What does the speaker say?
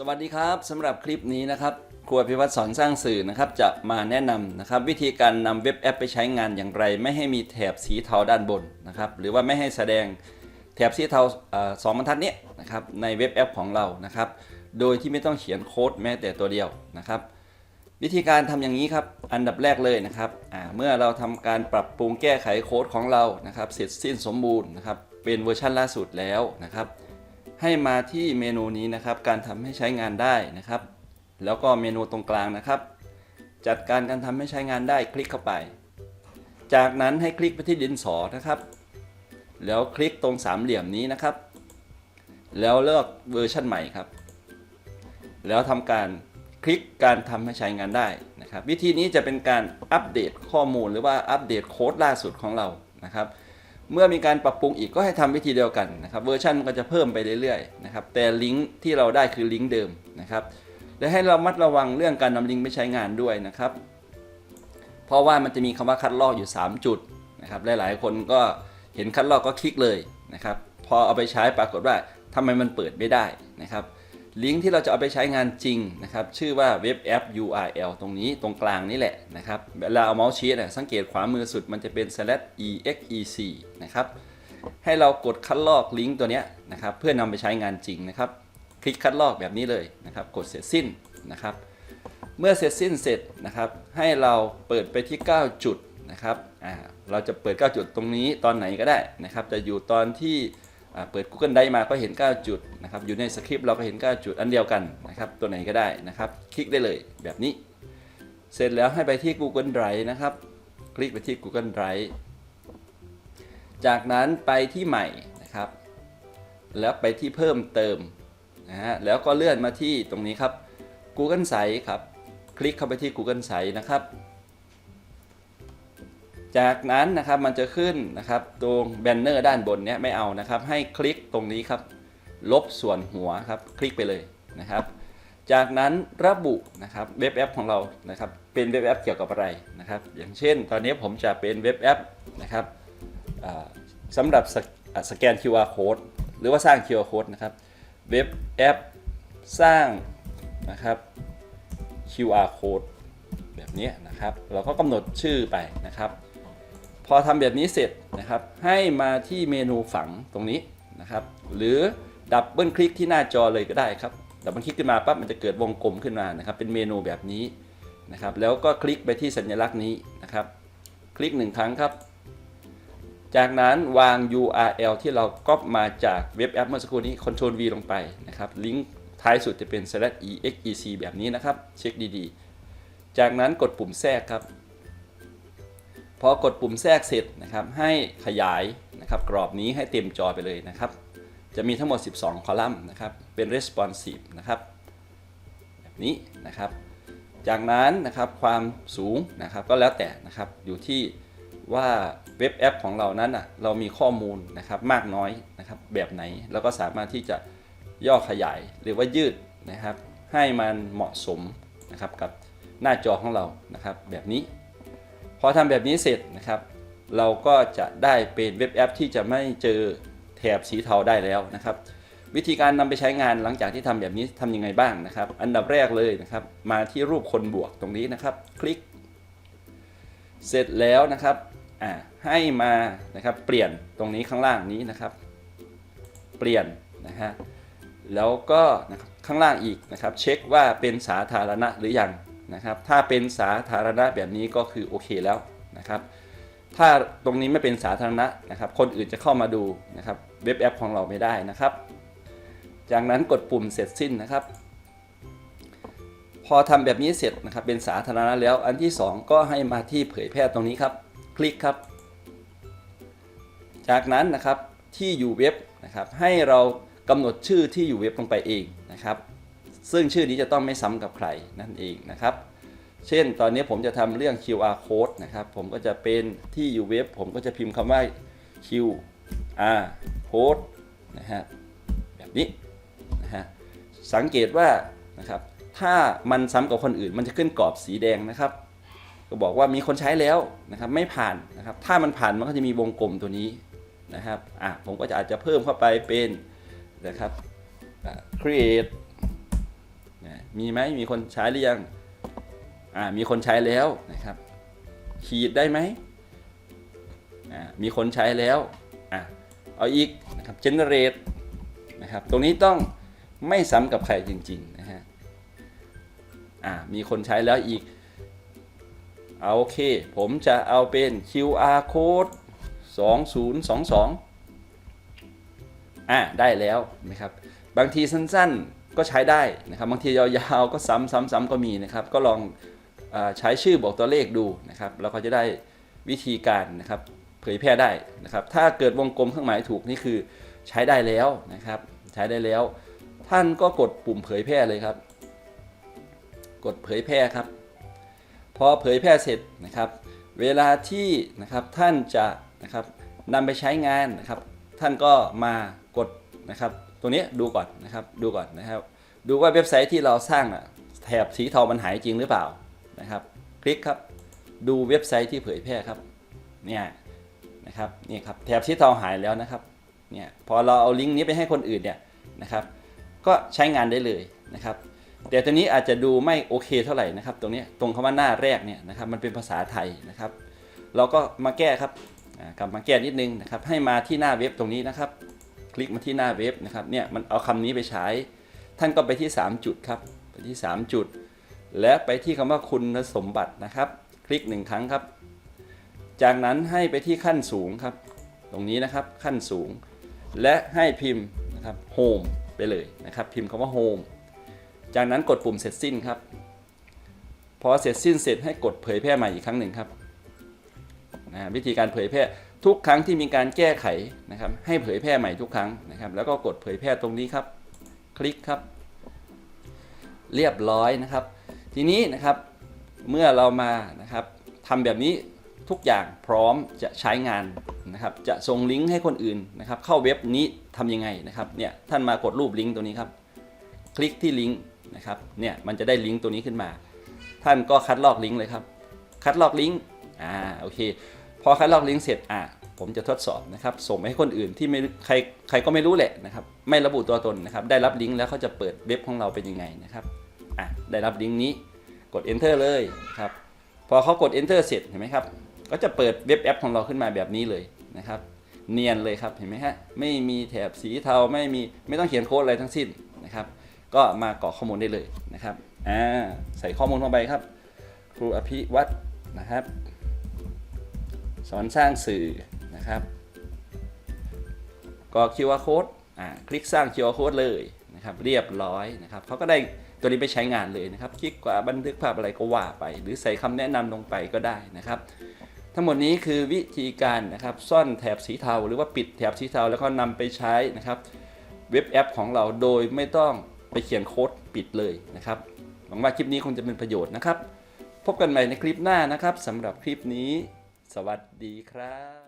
สวัสดีครับสำหรับคลิปนี้นะครับครัวพิวัตรสอนสร้างสื่อนะครับจะมาแนะนำนะครับวิธีการนำเว็บแอปไปใช้งานอย่างไร ไม่ให้มีแถบสีเทาด้านบนนะครับหรือว่าไม่ให้แสดงแถบสีเทาสองบรรทัดนี้นะครับในเว็บแอปของเรานะครับโดยที่ไม่ต้องเขียนโค้ดแม้แต่ตัวเดียวนะครับวิธีการทำอย่างนี้ครับอันดับแรกเลยนะครับเมื่อเราทำการปรับปรุงแก้ไขโค้ดของเรานะครับเสร็จสิ้นสมบูรณ์นะครับเป็นเวอร์ชันล่าสุดแล้วนะครับ ให้มาที่เมนูนี้นะครับ การทำให้ใช้งานได้นะครับ แล้วก็เมนูตรงกลางนะครับ จัดการการทำให้ใช้งานได้คลิกเข้าไป จากนั้นให้คลิกไปที่ดินสอนะครับ แล้วคลิกตรงสามเหลี่ยมนี้นะครับ แล้วเลือกเวอร์ชันใหม่ครับ แล้วทำการคลิกการทำให้ใช้งานได้นะครับ วิธีนี้จะเป็นการอัปเดตข้อมูลหรือว่าอัปเดตโค้ดล่าสุดของเรานะครับ เมื่อมีการปรับปรุงอีกก็ให้ทำวิธีเดียวกันนะครับเวอร์ชันมันก็จะเพิ่มไปเรื่อยๆนะครับแต่ลิงก์ที่เราได้คือลิงก์เดิมนะครับและให้เรามัดระวังเรื่องการนำลิงก์ไปใช้งานด้วยนะครับ เพราะว่ามันจะมีคำว่าคัดลอกอยู่ 3 จุดนะครับหลายๆ คนก็เห็นคัดลอกก็คลิกเลยนะครับพอเอาไปใช้ปรากฏว่าทำไมมันเปิดไม่ได้นะครับ ลิงก์ที่เราจะเอาไปใช้งานจริงนะครับ ชื่อว่าเว็บแอป URL ตรงนี้ตรงกลางนี่แหละนะครับเวลาเอาเมาส์ชี้นะสังเกตขวามือสุดมันจะเป็น exec นะครับ ให้เรากดคัดลอกลิงก์ตัวนี้นะครับ เพื่อนำไปใช้งานจริงนะครับ คลิกคัดลอกแบบนี้เลยนะครับ กดเสร็จสิ้นนะครับ เมื่อเสร็จสิ้นเสร็จนะครับ ให้เราเปิดไปที่ 9 จุดนะครับ เราจะเปิด 9 จุดตรงนี้ตอนไหนก็ได้นะครับ จะอยู่ตอนที่ เปิด Google Drive มาก็เห็น 9 จุดนะครับอยู่ในสคริปต์เราก็เห็น 9 จุดอันเดียวกันนะครับตัวไหนก็ได้นะครับคลิกได้เลยแบบนี้ เสร็จแล้วให้ไปที่ Google Drive นะครับ คลิกไปที่ Google Drive จากนั้นไปที่ใหม่นะครับ แล้วไปที่เพิ่มเติมนะฮะแล้วก็เลื่อนมาที่ตรงนี้ครับ Google Site ครับ คลิกเข้าไปที่ Google Site นะครับ จากนั้นนะครับมันจะขึ้นนะครับตรงแบนเนอร์ด้านบนเนี้ยไม่เอานะครับ ให้คลิกตรงนี้ครับ ลบส่วนหัวครับคลิกไปเลยนะครับ จากนั้นระบุนะครับเว็บแอปของเรานะครับเป็นเว็บแอปเกี่ยวกับอะไรนะครับ อย่างเช่น ตอนนี้ผมจะเป็นเว็บแอปนะครับสำหรับสสแกน QR code หรือว่าสร้าง QR code นะครับเว็บแอปสร้างนะครับ QR code แบบนี้นะครับ เราก็กำหนดชื่อไปนะครับ พอทำแบบนี้เสร็จนะครับ ให้มาที่เมนูฝังตรงนี้นะครับ หรือดับเบิลคลิกที่หน้าจอเลยก็ได้ครับดับเบิลคลิกขึ้นมาปั๊บมันจะเกิดวงกลมขึ้นมานะครับ เป็นเมนูแบบนี้นะครับ แล้วก็คลิกไปที่สัญลักษณ์นี้นะครับ คลิกหนึ่งครั้งครับ จากนั้นวาง URL ที่เราก๊อปมาจากเว็บแอปเมื่อสักครู่นี้ Ctrl V ลงไปนะครับลิงก์ท้ายสุดจะเป็น slash exec แบบนี้นะครับ เช็คดีๆ จากนั้นกดปุ่มแทรกครับ พอกดปุ่มแทรกเสร็จนะครับ ให้ขยายนะครับกรอบนี้ให้เต็มจอไปเลยนะครับ จะมีทั้งหมด 12 คอลัมน์นะครับ เป็น responsive นะครับแบบนี้นะครับ จากนั้นนะครับความสูงนะครับก็แล้วแต่นะครับอยู่ที่ว่าเว็บแอปของเรานั้นอะเรามีข้อมูลนะครับมากน้อยนะครับแบบไหนเราก็สามารถที่จะย่อขยายหรือว่ายืดนะครับ ให้มันเหมาะสมนะครับกับหน้าจอของเรานะครับแบบนี้ พอทำแบบนี้เสร็จนะครับ เราก็จะได้เป็นเว็บแอปที่จะไม่เจอแถบสีเทาได้แล้วนะครับ วิธีการนำไปใช้งานหลังจากที่ทำแบบนี้ทำยังไงบ้างนะครับ อันดับแรกเลยนะครับ มาที่รูปคนบวกตรงนี้นะครับ คลิก เสร็จแล้วนะครับอ่าให้มานะครับเปลี่ยนตรงนี้ข้างล่างนี้นะครับ เปลี่ยนนะฮะแล้วก็นะครับข้างล่างอีกนะครับ เช็คว่าเป็นสาธารณะหรือยัง นะครับ ถ้าเป็นสาธารณะแบบนี้ก็คือโอเคแล้วนะครับ ถ้าตรงนี้ไม่เป็นสาธารณะนะครับ คนอื่นจะเข้ามาดูนะครับเว็บแอปของเราไม่ได้นะครับ จากนั้นกดปุ่มเสร็จสิ้นนะครับ พอทำแบบนี้เสร็จนะครับ เป็นสาธารณะแล้วอันที่ 2 ก็ให้มาที่เผยแพร่ตรงนี้ครับ คลิกครับ จากนั้นนะครับที่อยู่เว็บนะครับให้เรากำหนดชื่อที่อยู่เว็บลงไปเองนะครับ ซึ่งชื่อนี้จะต้องไม่ซ้ำกับใครนั่นเองนะครับ เช่นตอนนี้ผมจะทำเรื่อง QR code นะครับ ผมก็จะเป็นที่อยู่เว็บ ผมก็จะพิมพ์คำว่า QR code นะฮะแบบนี้นะฮะสังเกตว่านะครับถ้ามันซ้ำกับคนอื่น มันจะขึ้นกรอบสีแดงนะครับ ก็บอกว่ามีคนใช้แล้วนะครับไม่ผ่านนะครับ ถ้ามันผ่านมันก็จะมีวงกลมตัวนี้นะครับอะผมก็จะอาจจะเพิ่มเข้าไปเป็นนะครับ create มีไหมมีคนใช้หรือยังอ่ามีคนใช้แล้วนะครับ ขีดได้ไหมอ่ามีคนใช้แล้วอะเอาอีกนะครับ generate นะครับ ตรงนี้ต้องไม่ซ้ำกับใครจริงๆนะฮะอ่ามีคนใช้แล้วอีกเอาโอเค ผมจะเอาเป็น QR code 2022 อ่าได้แล้วนะครับ บางทีสั้นๆ ก็ใช้ได้นะครับบางทียาวๆก็ซ้ำๆๆก็มีนะครับ ก็ลองอใช้ชื่อบอกตัวเลขดูนะครับเราก็จะได้วิธีการนะครับเผยแพร่ได้นะครับ ถ้าเกิดวงกลมเครื่องหมายถูกนี่คือใช้ได้แล้วนะครับ ใช้ได้แล้ว ท่านก็กดปุ่มเผยแพร่เลยครับ กดเผยแพร่ครับ พอเผยแพร่เสร็จนะครับ เวลาที่นะครับท่านจะนะครับนำไปใช้งานนะครับ ท่านก็มากดนะครับ ตัวนี้ดูก่อนนะครับดูก่อนนะครับ ดูว่าเว็บไซต์ที่เราสร้างอะแถบสีเทามันหายจริงหรือเปล่านะครับ คลิกครับดูเว็บไซต์ที่เผยแพร่ครับเนี่ยนะครับนี่ครับแถบสีเทาหายแล้วนะครับเนี่ยพอเราเอาลิงก์นี้ไปให้คนอื่นเนี่ยนะครับ ก็ใช้งานได้เลยนะครับแต่ตัวนี้อาจจะดูไม่โอเคเท่าไหร่นะครับ ตรงนี้ตรงคำว่าหน้าแรกเนี่ยนะครับมันเป็นภาษาไทยนะครับ เราก็มาแก้ครับกลับมาแก้นิดนึงนะครับ ให้มาที่หน้าเว็บตรงนี้นะครับ ลิกมาที่หน้าเว็บนะครับเนี่ยมันเอาคำนี้ไปใช้ ท่านก็ไปที่ 3 จุดครับไปที่ 3 จุด และไปที่คำว่าคุณสมบัตินะครับ คลิกหนึ่งครั้งครับ จากนั้นให้ไปที่ขั้นสูงครับ ตรงนี้นะครับขั้นสูง และให้พิมพ์นะครับ home ไปเลยนะครับ พิมพ์คำว่า home จากนั้นกดปุ่มเสร็จสิ้นครับ พอเสร็จสิ้นเสร็จให้กดเผยแพร่ใหม่อีกครั้งหนึ่งครับนะวิธีการเผยแพร่ ทุกครั้งที่มีการแก้ไขนะครับ ให้เผยแพร่ใหม่ทุกครั้งนะครับ แล้วก็กดเผยแพร่ตรงนี้ครับ คลิกครับ เรียบร้อยนะครับ ทีนี้นะครับเมื่อเรามานะครับทำแบบนี้ทุกอย่างพร้อมจะใช้งานนะครับ จะส่งลิงก์ให้คนอื่นนะครับ เข้าเว็บนี้ทำยังไงนะครับเนี่ยท่านมากดรูปลิงก์ตัวนี้ครับ คลิกที่ลิงก์นะครับเนี่ยมันจะได้ลิงก์ตัวนี้ขึ้นมา ท่านก็คัดลอกลิงก์เลยครับ คัดลอกลิงก์อ่าโอเค อคัดลอกลิงก์เสร็จอ่าผมจะทดสอบนะครับ ส่งไปให้คนอื่นที่ไม่ใครใครก็ไม่รู้แหละนะครับ ไม่ระบุตัวตนนะครับ ได้รับลิงก์แล้วเขาจะเปิดเว็บของเราเป็นยังไงนะครับอะได้รับลิงก์นี้กด enter เลยครับ พอเขากด enter เสร็จเห็นไหมครับ ก็จะเปิดเว็บแอปของเราขึ้นมาแบบนี้เลยนะครับ เนียนเลยครับเห็นไหมฮะไม่มีแถบสีเทาไม่มีไม่ต้องเขียนโค้ดอะไรทั้งสิ้นนะครับ ก็มากรอกข้อมูลได้เลยนะครับอ่าใส่ข้อมูลลงไปครับ ครูอภิวัตรนะครับ สอนสร้างสื่อนะครับกรอก QR code อ่าคลิกสร้าง QR code เลยนะครับเรียบร้อยนะครับเขาก็ได้ตัวนี้ไปใช้งานเลยนะครับ คลิกกว่าบันทึกภาพอะไรก็ว่าไป หรือใส่คำแนะนำลงไปก็ได้นะครับ ทั้งหมดนี้คือวิธีการนะครับซ่อนแถบสีเทา หรือว่าปิดแถบสีเทาแล้วก็นำไปใช้นะครับเว็บแอปของเราโดยไม่ต้องไปเขียนโค้ดปิดเลยนะครับหวังว่าคลิปนี้คงจะเป็นประโยชน์นะครับ พบกันใหม่ในคลิปหน้านะครับสำหรับคลิปนี้ สวัสดีครับ